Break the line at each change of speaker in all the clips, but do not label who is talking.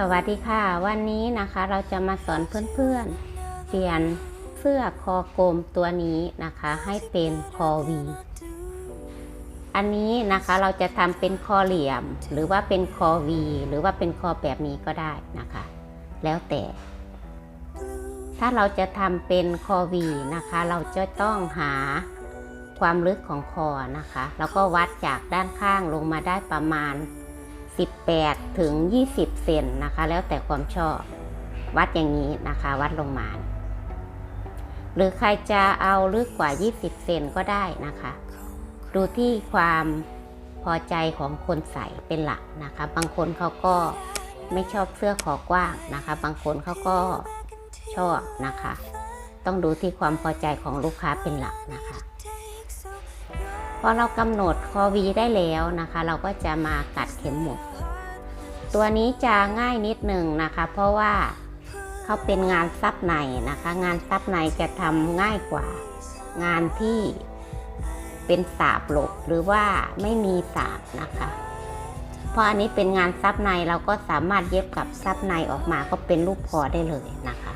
สวัสดีค่ะ วันนี้นะคะเราจะมาสอนเพื่อนๆ เปลี่ยนเสื้อคอกลมตัวนี้นะคะ ให้เป็นคอวี อันนี้นะคะเราจะทำเป็นคอเหลี่ยม หรือว่าเป็นคอวี หรือว่าเป็นคอแบบนี้ก็ได้นะคะ แล้วแต่ ถ้าเราจะทำเป็นคอวีนะคะ เราจะต้องหาความลึกของคอนะคะ แล้วก็วัดจากด้านข้างลงมาได้ประมาณ 18 ถึง 20 เซนนะคะ แล้วแต่ความชอบวัดอย่างนี้นะคะ วัดลงมา หรือใครจะเอาลึกกว่า 20 เซนก็ได้นะคะ ดูที่ความพอใจของคนใส่เป็นหลักนะคะ บางคนเขาก็ไม่ชอบเสื้อขอกว้างนะคะ บางคนเขาก็ชอบนะคะ ต้องดูที่ความพอใจของลูกค้าเป็นหลักนะคะ อเรากำหนดคอวีได้แล้วนะคะ เราก็จะมากัดเข็มหมุด ตัวนี้จะง่ายนิดหนึ่งนะคะ เพราะว่าเขาเป็นงานซับในนะคะ งานซับในจะทำง่ายกว่า งานที่เป็นสาบหลบหรือว่าไม่มีสาบนะคะ เพราะอันนี้เป็นงานซับในเราก็สามารถเย็บกับซับในออกมาก็เป็นรูปพอได้เลยนะคะ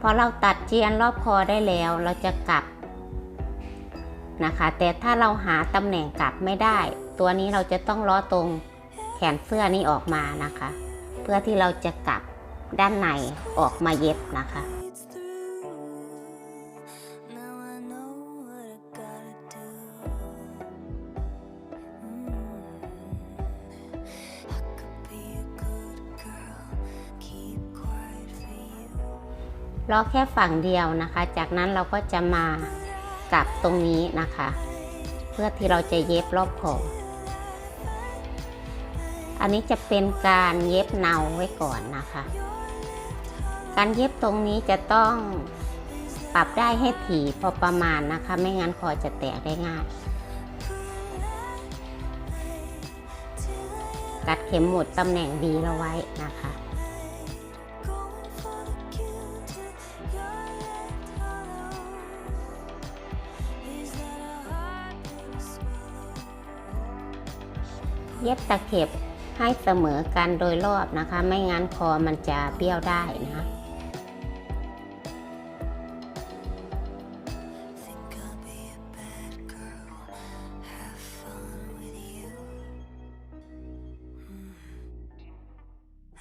พอเราตัดเจียนรอบคอได้แล้วเราจะกลับนะคะ แต่ถ้าเราหาตำแหน่งกลับไม่ได้ ตัวนี้เราจะต้องล้อตรงแขนเสื้อนี้ออกมานะคะ เพื่อที่เราจะกลับด้านในออกมาเย็บนะคะ ล้อแค่ฝั่งเดียวนะคะ จากนั้นเราก็จะมากลับตรงนี้นะคะ เพื่อที่เราจะเย็บรอบคออันนี้จะเป็นการเย็บเนาไว้ก่อนนะคะ การเย็บตรงนี้จะต้องปรับได้ให้ถี่พอประมาณนะคะ ไม่งั้นคอจะแตกได้ง่าย กัดเข็มหมุดตำแหน่งดีเราไว้นะคะ ย็บตะเข็บให้เสมอกันโดยรอบนะคะ ไม่งั้นคอมันจะเบี้ยวได้นะคะ
Think I'll be a bad girl, have fun with you. Hmm.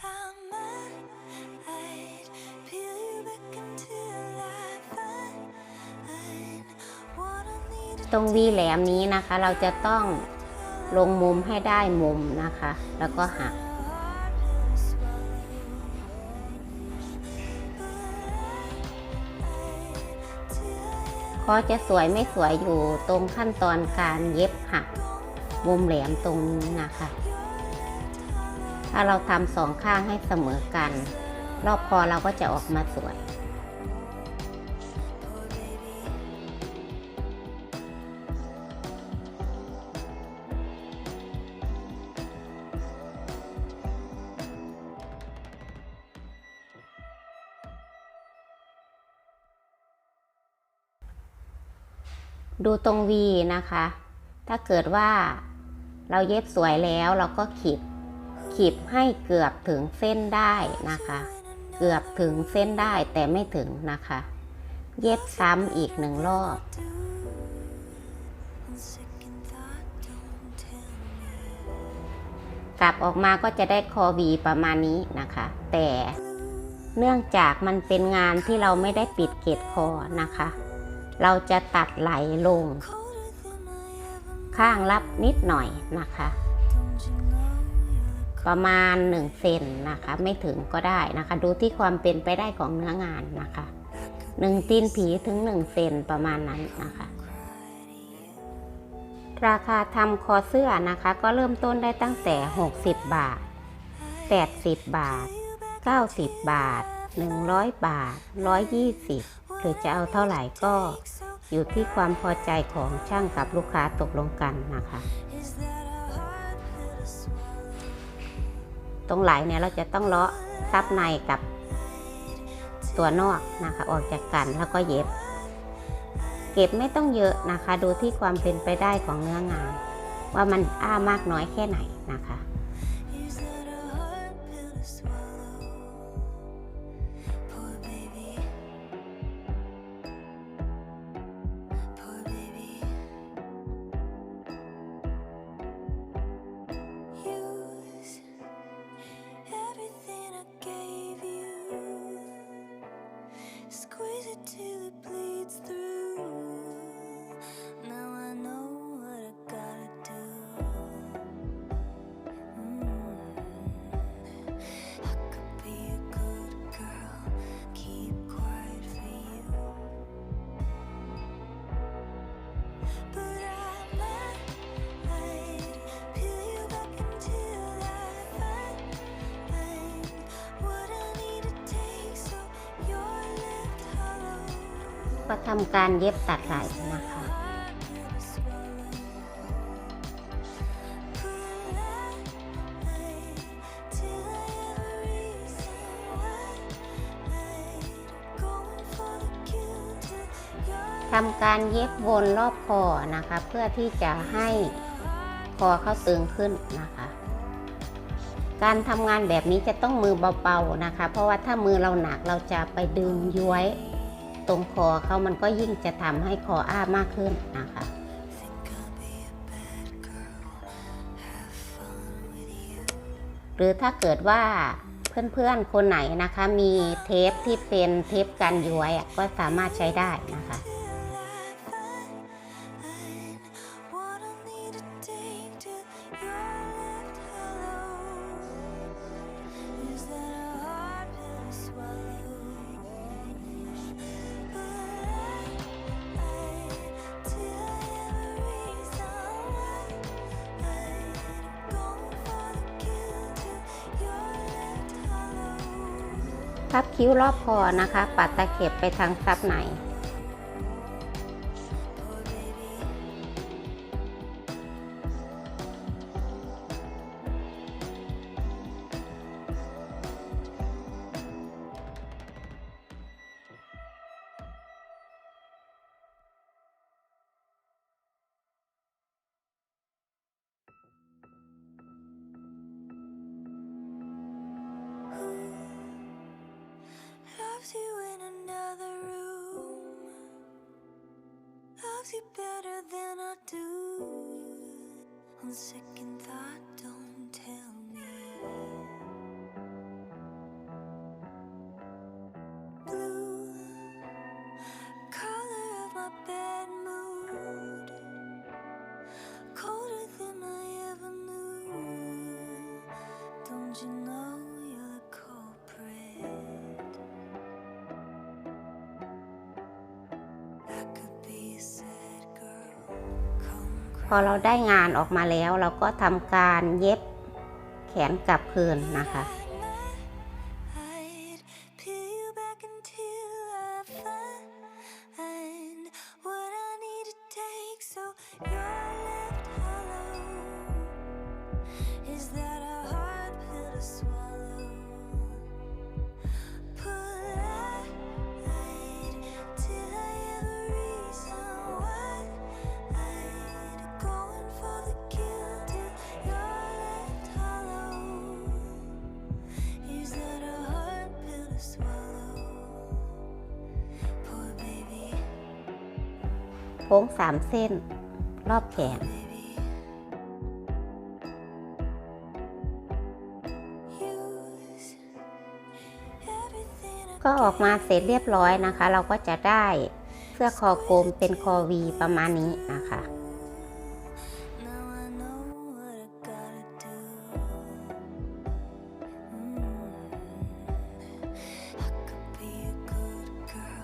I might peel you back until I find what I need.
ตรงวีแหลมนี้นะคะ เราจะต้อง ลงมุมให้ได้มุมนะคะ แล้วก็หักคอจะสวยไม่สวยอยู่ตรงขั้นตอนการเย็บหัก มุมแหลมตรงนี้นะคะ ถ้าเราทำสองข้างให้เสมอกัน รอบคอเราก็จะออกมาสวย ดูตรงวีนะคะ ถ้าเกิดว่าเราเย็บสวยแล้วเราก็ขีดขีดให้เกือบถึงเส้นได้นะคะ เกือบถึงเส้นได้แต่ไม่ถึงนะคะ เย็บซ้ำอีกหนึ่งรอบกลับออกมาก็จะได้คอวีประมาณนี้นะคะ แต่เนื่องจากมันเป็นงานที่เราไม่ได้ปิดเกล็ดคอนะคะ เราจะตัดไหลลง ข้างรับนิดหน่อยนะคะ ประมาณ1เซนนะคะ ไม่ถึงก็ได้นะคะ ดูที่ความเป็นไปได้ของเนื้องานนะคะ1ตีนผีถึง1เซนประมาณนั้นนะคะ ราคาทำคอเสื้อนะคะ ก็เริ่มต้นได้ตั้งแต่ 60 บาท 80 บาท 90 บาท 100 บาท 120ือจะเอาเท่าไหร่ก็อยู่ที่ความพอใจของช่างกับลูกค้าตกลงกันนะคะ ตรงไหลเนี่ยเราจะต้องเลาะซับในกับตัวนอกนะคะออกจากกันแล้วก็เย็บ เก็บไม่ต้องเยอะนะคะ ดูที่ความเป็นไปได้ของเนื้องาน ว่ามันอ้ามากน้อยแค่ไหนนะคะ ก็ทำการเย็บตัดไหล่นะคะทำการเย็บวนรอบคอนะคะ เพื่อที่จะให้คอเขาตึงขึ้นนะคะ การทำงานแบบนี้จะต้องมือเบาๆนะคะ เพราะว่าถ้ามือเราหนักเราจะไปดึงย้วย ตรงคอเขามันก็ยิ่งจะทำให้คออ้ามากขึ้นนะคะหรือถ้าเกิดว่าเพื่อนๆ คนไหนนะคะ มีเทปที่เป็นเทปกันย้วยก็สามารถใช้ได้นะคะ
What I need to take till you're
พับคิ้วรอบคอนะคะ ปัดตะเข็บไปทางซับใน
Loves you better than I do. On second thought, don't
พอเราได้งานออกมาแล้ว เราก็ทำการเย็บแขนกลับคืนนะคะ โค้งสามเส้น รอบแขน ก็ออกมาเสร็จเรียบร้อยนะคะ เราก็จะได้เสื้อคอกลมเป็นคอวีประมาณนี้นะคะ